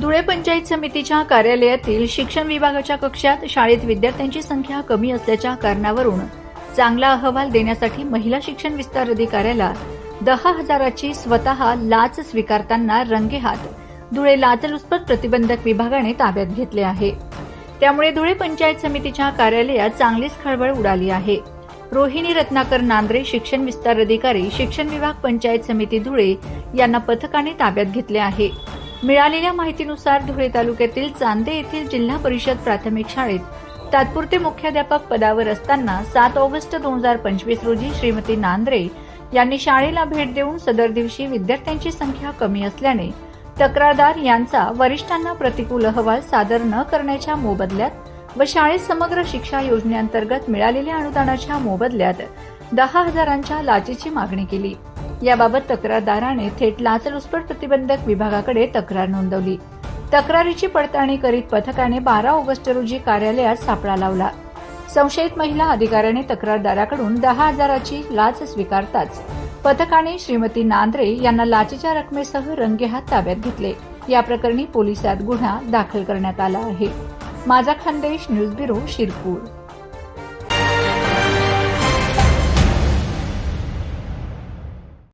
धुळे पंचायत समितीच्या कार्यालयातील शिक्षण विभागाच्या कक्षात शाळेत विद्यार्थ्यांची संख्या कमी असल्याच्या कारणावरून चांगला अहवाल देण्यासाठी महिला शिक्षण विस्तार अधिकाऱ्याला दहा हजाराची स्वतः लाच स्वीकारताना रंगेहात धुळे लाचलुचपत प्रतिबंधक विभागाने ताब्यात घेतले आहे. त्यामुळे धुळे पंचायत समितीच्या कार्यालयात चांगलीच खळबळ उडाली आहे. रोहिणी रत्नाकर नांद्रे शिक्षण विस्तार अधिकारी शिक्षण विभाग पंचायत समिती धुळे यांना पथकाने ताब्यात घेतले आहे. मिळालेल्या माहितीनुसार धुळे तालुक्यातील चांदे येथील जिल्हा परिषद प्राथमिक शाळेत तात्पुरते मुख्याध्यापक पदावर असताना सात ऑगस्ट दोन हजार पंचवीस रोजी श्रीमती नांद्रे यांनी शाळेला भेट देऊन सदर दिवशी विद्यार्थ्यांची संख्या कमी असल्याने तक्रारदार यांचा वरिष्ठांना प्रतिकूल अहवाल सादर न करण्याच्या मोबदल्यात व शाळेत समग्र शिक्षा योजनेअंतर्गत मिळालेल्या अनुदानाच्या मोबदल्यात दहा हजारांच्या लाचेची मागणी केली. याबाबत तक्रारदाराने थेट लाचलुचपत प्रतिबंधक विभागाकडे तक्रार नोंदवली. तक्रारीची पडताळणी करीत पथकाने बारा ऑगस्ट रोजी कार्यालयात सापळा लावला. संशयित महिला अधिकाऱ्याने तक्रारदाराकडून दहा हजाराची लाच स्वीकारताच पथकाने श्रीमती नांद्रे यांना लाचेच्या रकमेसह रंगेहात ताब्यात घेतले. या प्रकरणी पोलिसात गुन्हा दाखल करण्यात आला आहे. माझा खानदेश न्यूज ब्युरो शिरपूर.